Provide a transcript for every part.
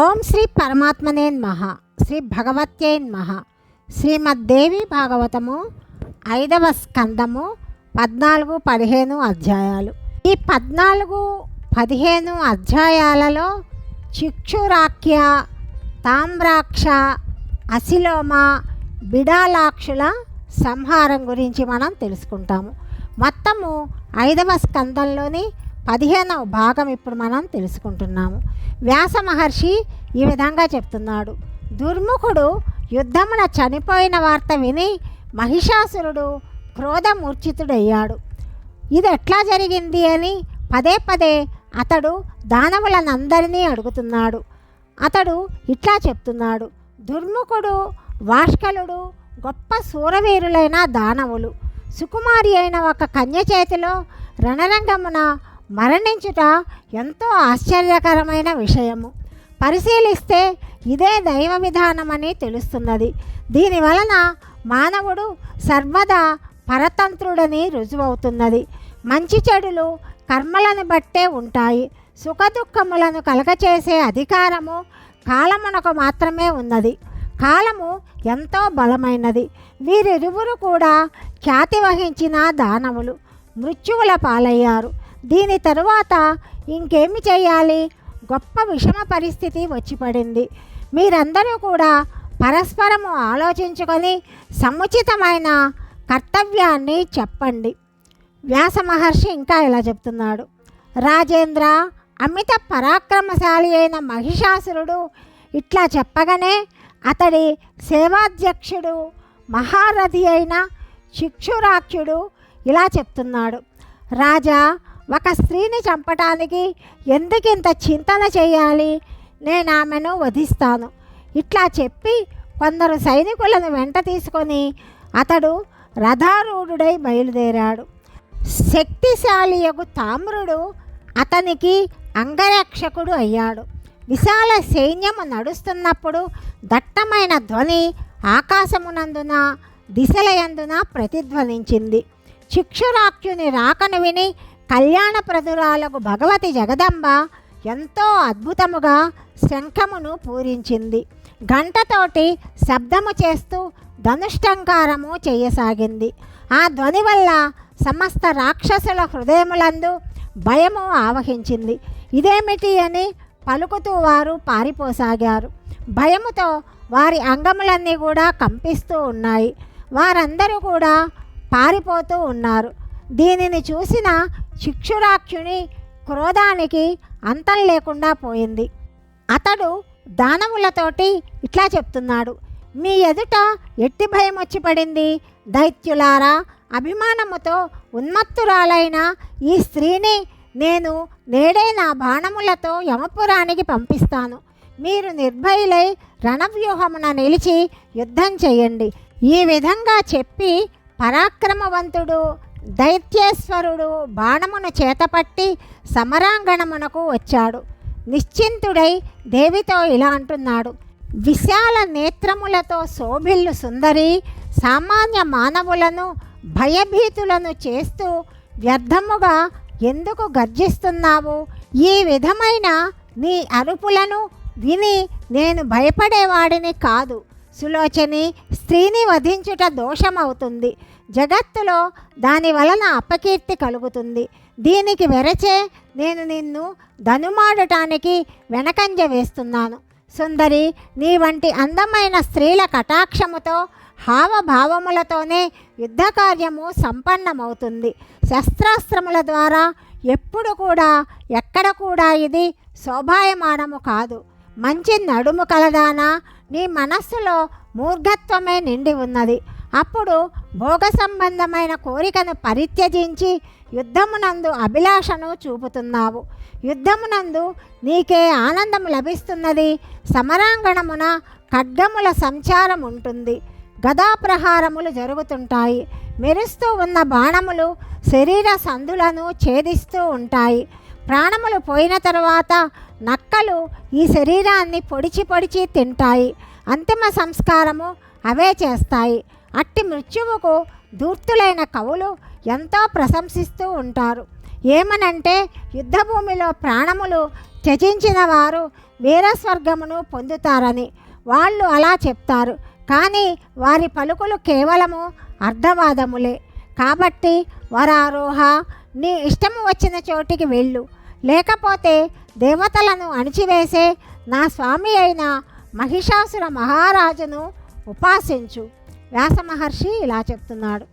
ఓం శ్రీ పరమాత్మనే మహ శ్రీ భగవత్యై మహ శ్రీమద్దేవి భాగవతము ఐదవ స్కందము పద్నాలుగు పదిహేను అధ్యాయాలు. ఈ పద్నాలుగు పదిహేను అధ్యాయాలలో చిక్షురాఖ్య తామ్రాక్ష అసిలోమ బిడాలాక్షుల సంహారం గురించి మనం తెలుసుకుంటాము. మొత్తము ఐదవ స్కందంలోని పదిహేనవ భాగం ఇప్పుడు మనం తెలుసుకుంటున్నాము. వ్యాస మహర్షి ఈ విధంగా చెప్తున్నాడు. దుర్ముఖుడు యుద్ధమున చనిపోయిన వార్త విని మహిషాసురుడు క్రోధమూర్ఛితుడయ్యాడు. ఇది ఎట్లా జరిగింది అని పదే పదే అతడు దానవులనందరినీ అడుగుతున్నాడు. అతడు ఇట్లా చెప్తున్నాడు. దుర్ముఖుడు వాష్కలుడు గొప్ప శూరవీరులైన దానవులు సుకుమారి అయిన ఒక కన్య చేతిలో రణరంగమున మరణించుట ఎంతో ఆశ్చర్యకరమైన విషయము. పరిశీలిస్తే ఇదే దైవ విధానమని తెలుస్తున్నది. దీని వలన మానవుడు సర్వదా పరతంత్రుడని రుజువవుతున్నది. మంచి చెడులు కర్మలను బట్టే ఉంటాయి. సుఖదుఖములను కలగచేసే అధికారము కాలమునకు మాత్రమే ఉన్నది. కాలము ఎంతో బలమైనది. వీరిరువురు కూడా ఖ్యాతి వహించిన దానవులు. మృత్యువుల పాలయ్యారు. దీని తరువాత ఇంకేమి చేయాలి? గొప్ప విషమ పరిస్థితి వచ్చి పడింది. మీరందరూ కూడా పరస్పరము ఆలోచించుకొని సముచితమైన కర్తవ్యాన్ని చెప్పండి. వ్యాస మహర్షి ఇంకా ఇలా చెప్తున్నాడు. రాజేంద్ర అమిత పరాక్రమశాలి అయిన మహిషాసురుడు ఇట్లా చెప్పగానే అతడి సేవాధ్యక్షుడు మహారథి అయిన శిక్షురాక్షుడు ఇలా చెప్తున్నాడు. రాజా ఒక స్త్రీని చంపటానికి ఎందుకింత చింతన చేయాలి? నేను ఆమెను వధిస్తాను. ఇట్లా చెప్పి కొందరు సైనికులను వెంట తీసుకొని అతడు రథారూఢుడై బయలుదేరాడు. శక్తిశాలియగు తామ్రుడు అతనికి అంగరక్షకుడు అయ్యాడు. విశాల సైన్యము నడుస్తున్నప్పుడు దట్టమైన ధ్వని ఆకాశమునందున దిశలయందున ప్రతిధ్వనించింది. చిక్షురాఖ్యుని రాకను విని కళ్యాణప్రదురాలకు భగవతి జగదంబ ఎంతో అద్భుతముగా శంఖమును పూరించింది. గంటతోటి శబ్దము చేస్తూ ధనుష్టంకారము చేయసాగింది. ఆ ధ్వని వల్ల సమస్త రాక్షసుల హృదయములందు భయము ఆవహించింది. ఇదేమిటి అని పలుకుతూ వారు పారిపోసాగారు. భయముతో వారి అంగములన్నీ కూడా కంపిస్తూ ఉన్నాయి. వారందరూ కూడా పారిపోతూ ఉన్నారు. దీనిని చూసిన శిక్షురాక్షుని క్రోధానికి అంతం లేకుండా పోయింది. అతడు దానవులతోటి ఇట్లా చెప్తున్నాడు మీ ఎదుట ఎట్టి భయం వచ్చి పడింది? దైత్యులారా అభిమానముతో ఉన్మత్తురాలైన ఈ స్త్రీని నేను నేడే నా బాణములతో యమపురానికి పంపిస్తాను. మీరు నిర్భయులై రణవ్యూహమున నిలిచి యుద్ధం చేయండి. ఈ విధంగా చెప్పి పరాక్రమవంతుడు దైత్యేశ్వరుడు బాణమును చేతపట్టి సమరాంగణమునకు వచ్చాడు. నిశ్చింతుడై దేవితో ఇలా అంటున్నాడు. విశాల నేత్రములతో శోభిల్లు సుందరి సామాన్య మానవులను భయభీతులను చేస్తూ వ్యర్థముగా ఎందుకు గర్జిస్తున్నావు? ఈ విధమైన నీ అరుపులను విని నేను భయపడేవాడిని కాదు. సులోచని స్త్రీని వధించుట దోషమవుతుంది. జగత్తులో దాని వలన అపకీర్తి కలుగుతుంది. దీనికి వెరచే నేను నిన్ను ధనుమాడటానికి వెనకంజ వేస్తున్నాను. సుందరి నీ వంటి అందమైన స్త్రీల కటాక్షముతో హావభావములతోనే యుద్ధ కార్యము సంపన్నమవుతుంది. శస్త్రాస్త్రముల ద్వారా ఎప్పుడు కూడా ఎక్కడ కూడా ఇది శోభాయమానము కాదు. మంచి నడుము కలదానా నీ మనస్సులో మూర్ఘత్వమే నిండి ఉన్నది. అప్పుడు భోగ సంబంధమైన కోరికను పరిత్యజించి యుద్ధమునందు అభిలాషను చూపుతున్నావు. యుద్ధమునందు నీకే ఆనందం లభిస్తున్నది. సమరాంగణమున ఖడ్గముల సంచారం ఉంటుంది గదాప్రహారములు జరుగుతుంటాయి. మెరుస్తూ ఉన్న బాణములు శరీర సందులను ఛేదిస్తూ ఉంటాయి. ప్రాణములు పోయిన తరువాత నక్కలు ఈ శరీరాన్ని పొడిచి పొడిచి తింటాయి. అంతిమ సంస్కారము అవే చేస్తాయి. అట్టి మృత్యువుకు దూర్తులైన కవులు ఎంతో ప్రశంసిస్తూ ఉంటారు. ఏమనంటే యుద్ధభూమిలో ప్రాణములు త్యజించిన వారు వీరస్వర్గమును పొందుతారని వాళ్ళు అలా చెప్తారు. కానీ వారి పలుకులు కేవలము అర్ధవాదములే కాబట్టి వరారోహ నీ ఇష్టము వచ్చిన చోటికి వెళ్ళు. లేకపోతే దేవతలను అణిచివేసే నా స్వామి అయిన మహిషాసుర మహారాజును ఉపాసించు. వ్యాస మహర్షి ఇలా చెప్తున్నాడు.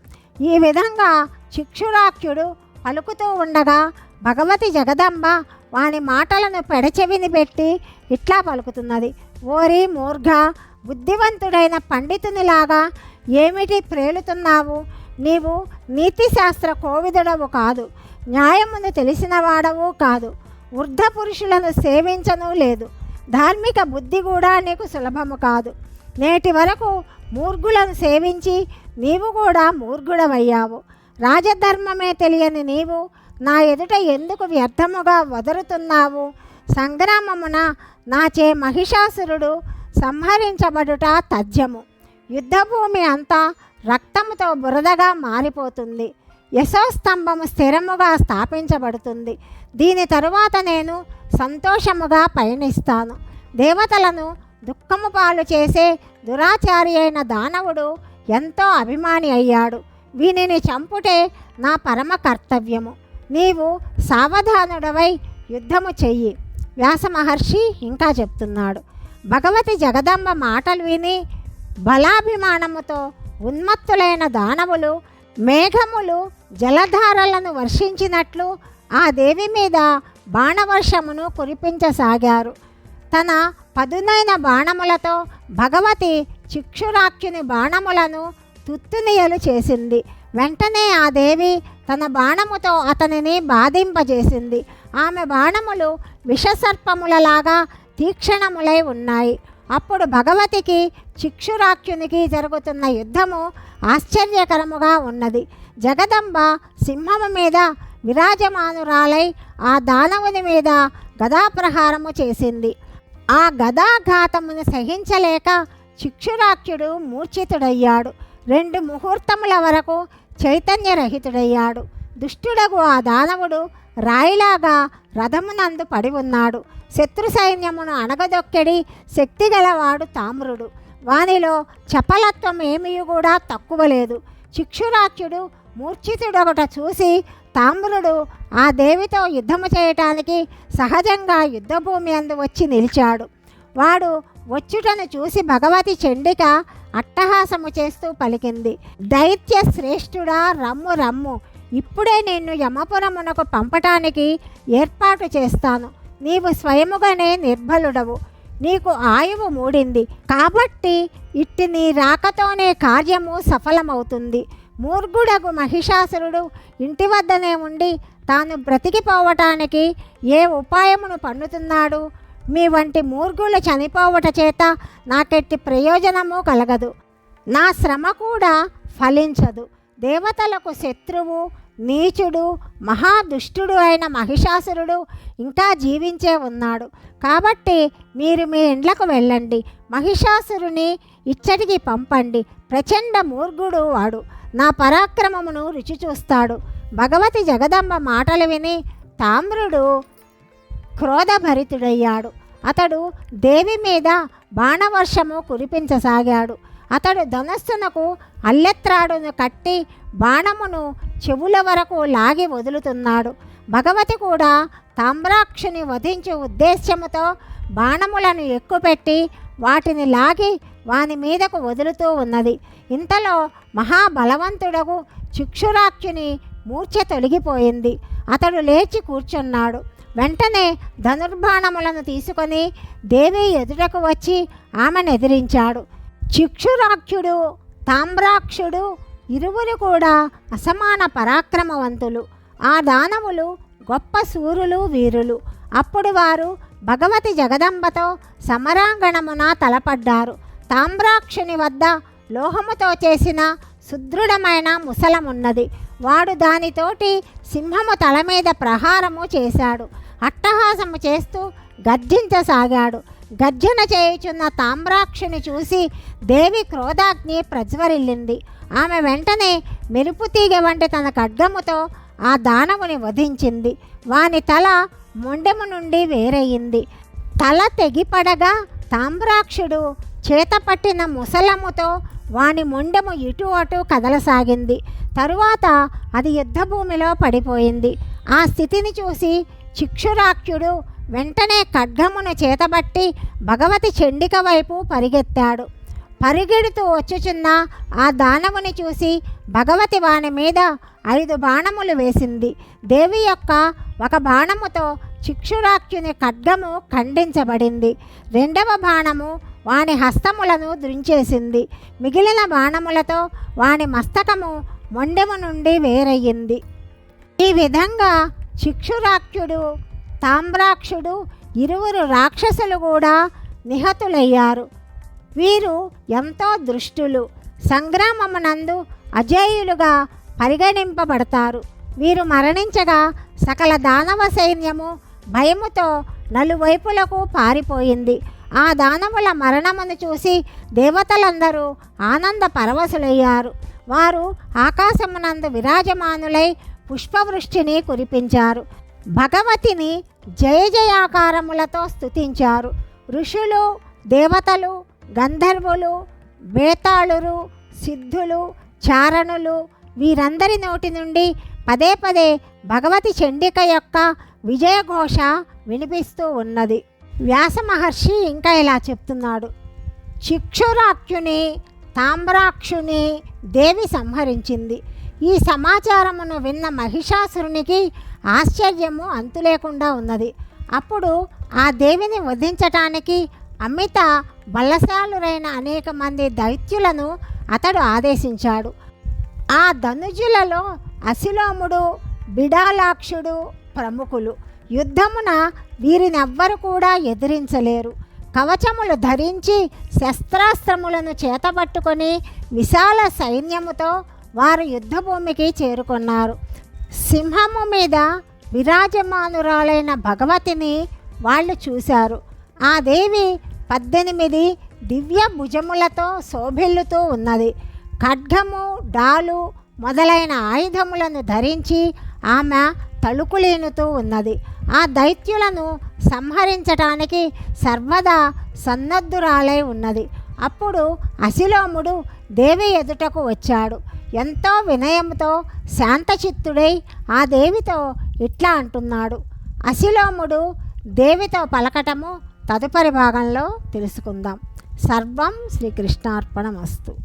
ఈ విధంగా చిక్షురాఖ్యుడు పలుకుతూ ఉండగా భగవతి జగదంబ వాని మాటలను పెడచెవిని పెట్టి ఇట్లా పలుకుతున్నది. ఓరి మూర్ఘ బుద్ధివంతుడైన పండితునిలాగా ఏమిటి ప్రేలుతున్నావు? నీవు నీతిశాస్త్ర కోవిదుడవు కాదు న్యాయమును తెలిసిన వాడవు కాదు వృద్ధ పురుషులను సేవించను లేదు ధార్మిక బుద్ధి కూడా నీకు సులభము కాదు. నేటి వరకు మూర్ఘులను సేవించి నీవు కూడా మూర్ఘుడవయ్యావు రాజధర్మమే తెలియని నీవు నా ఎదుట ఎందుకు వ్యర్థముగా వదురుతున్నావు? సంగ్రామమున నాచే మహిషాసురుడు సంహరించబడుట తథ్యము. యుద్ధభూమి అంతా రక్తముతో బురదగా మారిపోతుంది. యశోస్తంభము స్థిరముగా స్థాపించబడుతుంది. దీని తరువాత నేను సంతోషముగా పయనిస్తాను. దేవతలను దుఃఖము పాలు చేసే దురాచారి అయిన దానవుడు ఎంతో అభిమాని అయ్యాడు. వీనిని చంపుటే నా పరమ కర్తవ్యము. నీవు సావధానుడవై యుద్ధము చెయ్యి. వ్యాస మహర్షి ఇంకా చెప్తున్నాడు. భగవతి జగదంబ మాటలు విని బలాభిమానముతో ఉన్మత్తులైన దానవులు మేఘములు జలధారలను వర్షించినట్లు ఆ దేవి మీద బాణవర్షమును కురిపించసాగారు. తన పదునైన బాణములతో భగవతి చిక్షురాక్షుని బాణములను తుత్తునియలు చేసింది. వెంటనే ఆ దేవి తన బాణముతో అతనిని బాధింపజేసింది. ఆమె బాణములు విషసర్పములలాగా తీక్షణములై ఉన్నాయి. అప్పుడు భగవతికి చిక్షురాక్షునికి జరుగుతున్న యుద్ధము ఆశ్చర్యకరముగా ఉన్నది. జగదంబ సింహము మీద విరాజమానురాలై ఆ దానవుని మీద గదాప్రహారము చేసింది. ఆ గదాఘాతమును సహించలేక శిక్షురాక్షుడు మూర్ఛితుడయ్యాడు. రెండు ముహూర్తముల వరకు చైతన్యరహితుడయ్యాడు. దుష్టుడగు ఆ దానవుడు రాయిలాగా రథమునందు పడి ఉన్నాడు. శత్రు సైన్యమును అణగదొక్కెడి శక్తిగలవాడు తామ్రుడు. వానిలో చపలత్వం ఏమీ కూడా తక్కువ లేదు. శిక్షురాక్షుడు మూర్ఛితుడొకట చూసి తామ్రుడు ఆ దేవితో యుద్ధము చేయటానికి సహజంగా యుద్ధభూమి అందు వచ్చి నిలిచాడు. వాడు వచ్చుటను చూసి భగవతి చండిక అట్టహాసము చేస్తూ పలికింది. దైత్య శ్రేష్ఠుడా రమ్ము రమ్ము ఇప్పుడే నిన్ను యమపురమునకు పంపటానికి ఏర్పాటు చేస్తాను. నీవు స్వయముగానే నిర్బలుడవు. నీకు ఆయువు మూడింది. కాబట్టి ఇట్టి నీ రాకతోనే కార్యము సఫలమవుతుంది. మూర్ఘుడకు మహిషాసురుడు ఇంటి వద్దనే ఉండి తాను బ్రతికిపోవటానికి ఏ ఉపాయమును పన్నుతున్నాడు మీ వంటి మూర్ఘులు చనిపోవట చేత నాకెట్టి ప్రయోజనము కలగదు. నా శ్రమ కూడా ఫలించదు. దేవతలకు శత్రువు నీచుడు మహాదుష్టుడు అయిన మహిషాసురుడు ఇంకా జీవించే ఉన్నాడు. కాబట్టి మీరు మీ ఇండ్లకు వెళ్ళండి. మహిషాసురుని ఇచ్చటికి పంపండి. ప్రచండ మూర్ఘుడు వాడు. నా పరాక్రమమును రుచి చూస్తాడు. భగవతి జగదంబ మాటలు విని తామ్రుడు క్రోధభరితుడయ్యాడు. అతడు దేవి మీద బాణవర్షము కురిపించసాగాడు. అతడు ధనస్సునకు అల్లెత్రాడును కట్టి బాణమును చెవుల వరకు లాగి వదులుతున్నాడు. భగవతి కూడా తామ్రాక్షిని వధించే ఉద్దేశ్యముతో బాణములను ఎక్కుపెట్టి వాటిని లాగి వాని మీదకు వదులుతూ ఉన్నది. ఇంతలో మహాబలవంతుడగు చిక్షురాక్షుని మూర్ఛ తొలగిపోయింది. అతడు లేచి కూర్చున్నాడు. వెంటనే ధనుర్బాణములను తీసుకొని దేవి ఎదుటకు వచ్చి ఆమెను ఎదిరించాడు. చిక్షురాక్షుడు తామ్రాక్షుడు ఇరువురు కూడా అసమాన పరాక్రమవంతులు. ఆ దానవులు గొప్ప సూరులు వీరులు. అప్పుడు వారు భగవతి జగదంబతో సమరాంగణమున తలపడ్డారు. తామ్రాక్షుని వద్ద లోహముతో చేసిన సుదృఢమైన ముసలమున్నది. వాడు దానితోటి సింహము తల మీద ప్రహారము చేశాడు. అట్టహాసము చేస్తూ గర్జించసాగాడు. గర్జన చేయుచున్న తామ్రాక్షిని చూసి దేవి క్రోధాగ్ని ప్రజ్వరిల్లింది. ఆమె వెంటనే మెరుపు తీగ వంటి తన ఖడ్గముతో ఆ దానవుని వధించింది. వాని తల మొండెము నుండి వేరయ్యింది తల తెగిపడగా తామ్రాక్షుడు చేతపట్టిన ముసలముతో వాని మొండెము ఇటు అటు కదలసాగింది. తరువాత అది యుద్ధభూమిలో పడిపోయింది. ఆ స్థితిని చూసి చిక్షురాఖ్యుడు వెంటనే ఖడ్గమును చేతబట్టి భగవతి చండిక వైపు పరిగెత్తాడు. పరిగెడుతూ వచ్చుచున్న ఆ దానవుని చూసి భగవతి వాని మీద ఐదు బాణములు వేసింది. దేవి యొక్క ఒక బాణముతో చిక్షురాక్షుని ఖడ్గము ఖండించబడింది. రెండవ బాణము వాని హస్తములను దృంచేసింది. మిగిలిన బాణములతో వాని మస్తకము మొండెము నుండి వేరయ్యింది. ఈ విధంగా చిక్షురాక్షుడు తామ్రాక్షుడు ఇరువురు రాక్షసులు కూడా నిహతులయ్యారు. వీరు ఎంతో దృష్టులు. సంగ్రామమునందు అజేయులుగా పరిగణింపబడతారు. వీరు మరణించగా సకల దానవ సైన్యము భయముతో నలువైపులకు పారిపోయింది. ఆ దానవుల మరణమును చూసి దేవతలందరూ ఆనంద పరవశులయ్యారు. వారు ఆకాశమునందు విరాజమానులై పుష్పవృష్టిని కురిపించారు. భగవతిని జయ జయాకారములతో స్తుతించారు. ఋషులు దేవతలు గంధర్వులు బేతాళురు సిద్ధులు చారణులు వీరందరి నోటి నుండి పదే పదే భగవతి చండిక యొక్క విజయఘోష వినిపిస్తూ ఉన్నది. వ్యాస మహర్షి ఇంకా ఇలా చెప్తున్నాడు. చిక్షురాక్షుని తామ్రాక్షుని దేవి సంహరించింది. ఈ సమాచారమును విన్న మహిషాసురునికి ఆశ్చర్యము అంతులేకుండా ఉన్నది. అప్పుడు ఆ దేవిని వధించటానికి అమిత బలశాలురైన అనేక మంది దైత్యులను అతడు ఆదేశించాడు. ఆ ధనుజులలో అశిలోముడు బిడాలాక్షుడు ప్రముఖులు. యుద్ధమున వీరినెవ్వరు కూడా ఎదిరించలేరు. కవచములు ధరించి శస్త్రాస్త్రములను చేతబట్టుకొని విశాల సైన్యముతో వారు యుద్ధభూమికి చేరుకున్నారు. సింహము మీద విరాజమానురాలైన భగవతిని వాళ్ళు చూశారు. ఆ దేవి పద్దెనిమిది దివ్య భుజములతో శోభిల్లుతూ ఉన్నది. ఖడ్గము డాలు మొదలైన ఆయుధములను ధరించి ఆమె తలుకులేనుతూ ఉన్నది. ఆ దైత్యులను సంహరించటానికి సర్వదా సన్నద్ధురాలై ఉన్నది. అప్పుడు అశిలోముడు దేవి ఎదుటకు వచ్చాడు. ఎంతో వినయంతో శాంతచిత్తుడై ఆ దేవితో ఇట్లా అంటున్నాడు. అశిలోముడు దేవితో పలకటము తదుపరి భాగంలో తెలుసుకుందాం. సర్వం శ్రీకృష్ణార్పణమస్తు.